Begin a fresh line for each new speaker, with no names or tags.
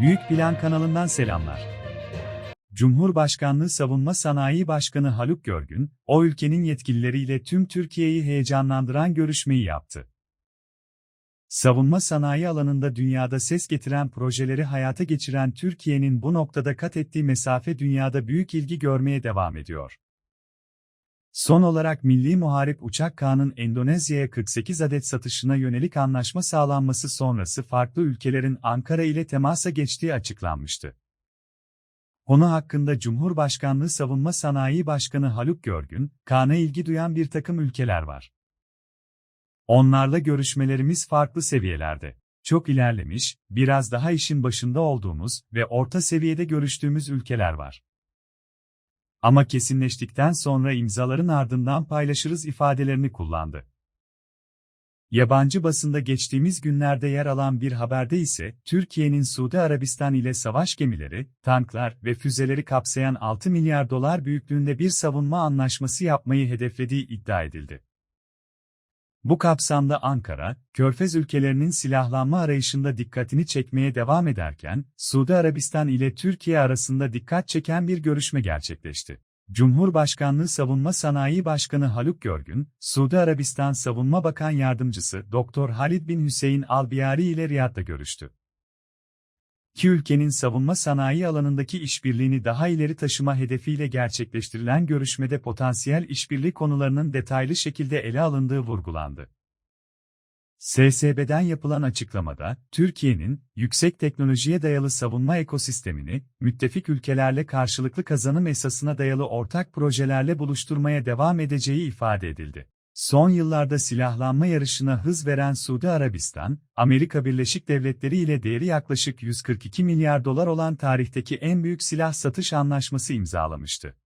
Büyük Plan kanalından selamlar. Cumhurbaşkanlığı Savunma Sanayi Başkanı Haluk Görgün, o ülkenin yetkilileriyle tüm Türkiye'yi heyecanlandıran görüşmeyi yaptı. Savunma sanayi alanında dünyada ses getiren projeleri hayata geçiren Türkiye'nin bu noktada kat ettiği mesafe dünyada büyük ilgi görmeye devam ediyor. Son olarak Milli Muharip Uçak Kağı'nın Endonezya'ya 48 adet satışına yönelik anlaşma sağlanması sonrası farklı ülkelerin Ankara ile temasa geçtiği açıklanmıştı. Konu hakkında Cumhurbaşkanlığı Savunma Sanayi Başkanı Haluk Görgün, Kaan'a ilgi duyan bir takım ülkeler var. Onlarla görüşmelerimiz farklı seviyelerde. Çok ilerlemiş, biraz daha işin başında olduğumuz ve orta seviyede görüştüğümüz ülkeler var. Ama kesinleştikten sonra imzaların ardından paylaşırız ifadelerini kullandı. Yabancı basında geçtiğimiz günlerde yer alan bir haberde ise, Türkiye'nin Suudi Arabistan ile savaş gemileri, tanklar ve füzeleri kapsayan 6 milyar dolar büyüklüğünde bir savunma anlaşması yapmayı hedeflediği iddia edildi. Bu kapsamda Ankara, Körfez ülkelerinin silahlanma arayışında dikkatini çekmeye devam ederken, Suudi Arabistan ile Türkiye arasında dikkat çeken bir görüşme gerçekleşti. Cumhurbaşkanlığı Savunma Sanayi Başkanı Haluk Görgün, Suudi Arabistan Savunma Bakan Yardımcısı Dr. Halid bin Hüseyin Albiyari ile Riyad'da görüştü. İki ülkenin savunma sanayi alanındaki işbirliğini daha ileri taşıma hedefiyle gerçekleştirilen görüşmede potansiyel işbirliği konularının detaylı şekilde ele alındığı vurgulandı. SSB'den yapılan açıklamada, Türkiye'nin, yüksek teknolojiye dayalı savunma ekosistemini, müttefik ülkelerle karşılıklı kazanım esasına dayalı ortak projelerle buluşturmaya devam edeceği ifade edildi. Son yıllarda silahlanma yarışına hız veren Suudi Arabistan, Amerika Birleşik Devletleri ile değeri yaklaşık 142 milyar dolar olan tarihteki en büyük silah satış anlaşması imzalamıştı.